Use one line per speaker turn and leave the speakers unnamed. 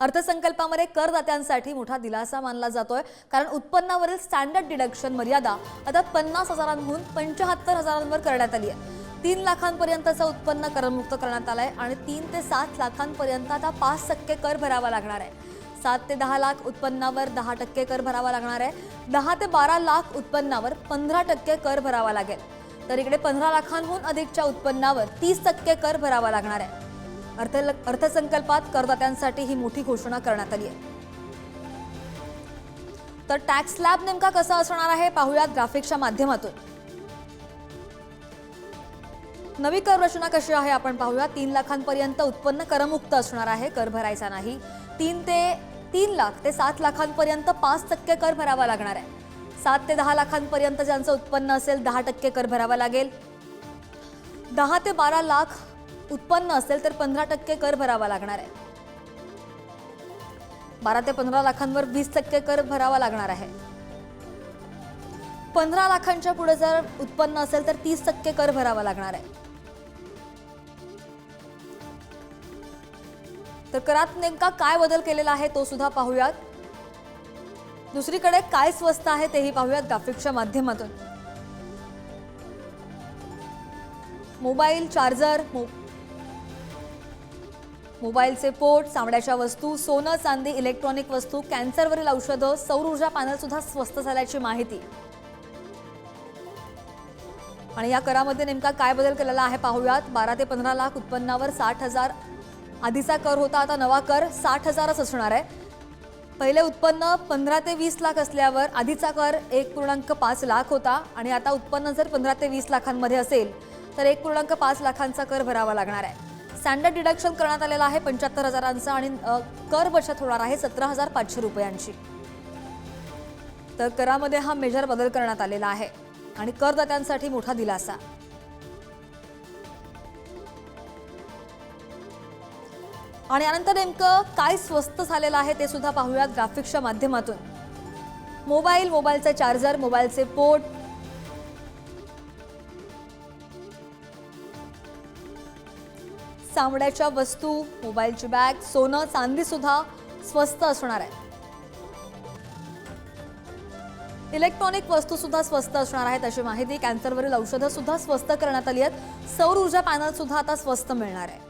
अर्थसंकल्पामध्ये करदात्यांसाठी मोठा दिलासा मानला जातोय. कारण उत्पन्नावरील स्टँडर्ड डिडक्शन मर्यादा आता पन्नास हजारांहून पंच्याहत्तर हजारांवर करण्यात आली आहे. तीन लाखांपर्यंतचं उत्पन्न करमुक्त करण्यात आलंय आणि तीन ते सात लाखांपर्यंत आता पाच टक्के कर भरावा लागणार आहे. सात ते दहा लाख उत्पन्नावर दहा टक्के कर भरावा लागणार आहे. दहा ते बारा लाख उत्पन्नावर पंधरा टक्के कर भरावा लागेल. तर इकडे पंधरा लाखांहून अधिकच्या उत्पन्नावर तीस टक्के कर भरावा लागणार आहे. अर्थ अर्थसंकल्पात करदात्यांसाठी ही मोठी घोषणा करण्यात आली आहे. तर टॅक्स स्लॅब नेमका कसा असणार आहे पाहूयात ग्राफिक्सच्या माध्यमातून. नवी कर रचना कशी आहे आपण पाहूया तीन लाखांपर्यंत उत्पन्न करमुक्त असणार आहे कर भरायचा नाही. तीन ते तीन लाख ते सात लाखांपर्यंत पाच टक्के कर भरावा लागणार आहे. सात ते दहा लाखांपर्यंत ज्यांचं उत्पन्न असेल दहा टक्के कर भरावा लागेल. दहा ते बारा लाख उत्पन्न असेल तर पंधरा टक्के कर भरावा लागणार आहे. बारा ते पंधरा लाखांवर वीस टक्के कर भरावा लागणार आहे. पंधरा लाखांच्या पुढे जर उत्पन्न असेल तर तीस टक्के कर भरावा लागणार आहे. तर करात नेमका काय बदल केलेला आहे तो सुद्धा पाहूयात. दुसरीकडे काय स्वस्त आहे तेही पाहूयात ग्राफिक्सच्या माध्यमातून. मोबाईल चार्जर मो- मोबाईलचे पोट चामड्याच्या वस्तू सोनं चांदी इलेक्ट्रॉनिक वस्तू कॅन्सरवरील औषधं सौर ऊर्जा पॅनल सुद्धा स्वस्त झाल्याची माहिती. आणि या करामध्ये नेमका काय बदल केलेला आहे पाहूयात. बारा ते पंधरा लाख उत्पन्नावर साठ हजार. आधीचा कर होता आता नवा कर साठ हजारच असणार आहे. पहिले उत्पन्न पंधरा ते वीस लाख असल्यावर आधीचा कर एक पूर्णांक पाच लाख होता. आणि आता उत्पन्न जर पंधरा ते वीस लाखांमध्ये असेल तर एक पूर्णांक पाच लाखांचा कर भरावा लागणार आहे. स्टँडर्ड डिडक्शन करण्यात आलेलं आहे पंच्याहत्तर हजारांचं आणि कर बचत होणार आहे सतरा हजार पाचशे रुपयांची. तर करामध्ये हा मेजर बदल करण्यात आलेला आहे आणि करदात्यांसाठी मोठा दिलासा. आणि यानंतर नेमकं काय स्वस्त झालेलं आहे ते सुद्धा पाहूयात ग्राफिक्सच्या माध्यमातून. मोबाईल मोबाईलचे चार्जर मोबाईलचे पोर्ट चामड्याच्या वस्तू मोबाईलची बॅग सोनं चांदी सुद्धा स्वस्त असणार आहे इलेक्ट्रॉनिक वस्तू सुद्धा स्वस्त असणार आहेत अशी माहिती कॅन्सरवरील औषधं सुद्धा स्वस्त करण्यात आली आहेत. सौर ऊर्जा पॅनल सुद्धा आता स्वस्त मिळणार आहे.